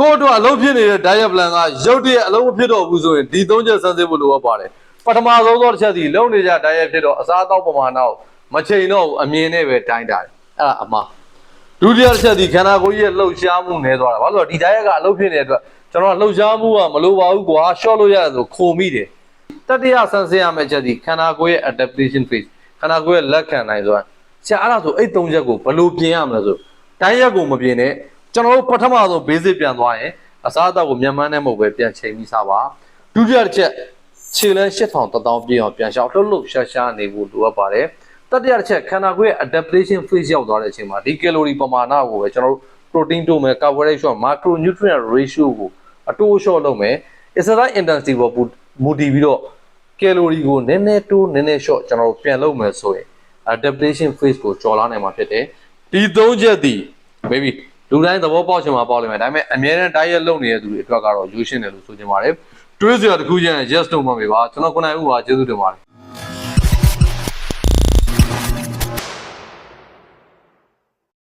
ကိုယ့်အတွက်အလုပ်ဖြစ်နေတဲ့ diet plan ကရုပ်တရက်အလုပ်မဖြစ်တော့ဘူးဆိုရင်ဒီသုံးချက်စမ်းစစ်ဖို့လိုအပ်ပါတယ်ပထမဆုံးသောတစ်ချက်စီလုံနေကြ diet ဖြစ်တော့အစားအသောက်ပမာဏကိုမချိန်တော့ဘူးအမြင်နဲ့ပဲတိုင်းတာတယ်အဲ့ဒါအမှားဒုတိယတစ်ချက်ဒီခန္ဓာကိုယ်ကြီးရဲ့လှုပ်ရှားမှုနည်းသွားတာဘာလို့လဲဆိုတော့ဒီ diet ကအလုပ်ဖြစ်နေတဲ့အတွက်ကျွန်တော်ကလှုပ်ရှားမှုကမလိုပါဘူးကွာ short လို့ရတယ်ဆိုခုံမိတယ်တတိယဆန်းစစ်ရမယ့်ချက်ဒီခန္ဓာကိုယ်ရဲ့ adaptation phase ခန္ဓာကိုယ်ရဲ့လက်ခံနိုင်ဆိုတာဆရာအဲ့ဒါဆိုအဲ့သုံးချက်ကိုဘယ်လိုပြင်ရမလဲဆိုတိုင်းရက်ကိုမပြင်နဲ့ ကျွန်တော်တို့ပထမဆုံး basic ပြန်သွားရင်အစားအသောက်ကိုမြန်မာနဲ့မဟုတ်ပဲပြန်ချိန်ပြီးစားပါဒုတိယတစ်ချက်ခြေလန်း8000တထောင်ပြည့်အောင်ပြန်ရှောက်လှုပ်လှုပ်ရှားရှားနေဖို့လိုအပ်ပါတယ်တတိယတစ်ချက်ခန္ဓာကိုယ်ရဲ့ adaptation phase ရောက်သွားတဲ့အချိန်မှာဒီ calorie ပမာဏကိုပဲကျွန်တော်တို့ protein တိုးမယ် carbohydrate ရှော့ macronutrient ratio ကိုအတိုးရှော့လုပ်မယ် exercise intensity ပေါ်မူတည်ပြီးတော့ calorie ကိုနည်းနည်းတိုးနည်းနည်းရှော့ကျွန်တော်တို့ပြန်လုပ်မယ်ဆိုရင် adaptation phase ကိုကျော်လာနိုင်မှာဖြစ်တယ်ဒီသုံးချက်ဒီ baby လူတိုင်းသဘောပေါက်ချင်မှာပေါက်လိမ့်မယ်ဒါပေမဲ့အများနဲ့ diet လုပ်နေတဲ့သူတွေအတွက်ကတော့ရိုးရှင်းတယ်လို့ဆိုချင်ပါတယ်တွေးစရာတစ်ခုချင်း yes တော့မှမေပါကျွန်တော်ခုနကဥပါကျေးဇူးတင်ပါတယ်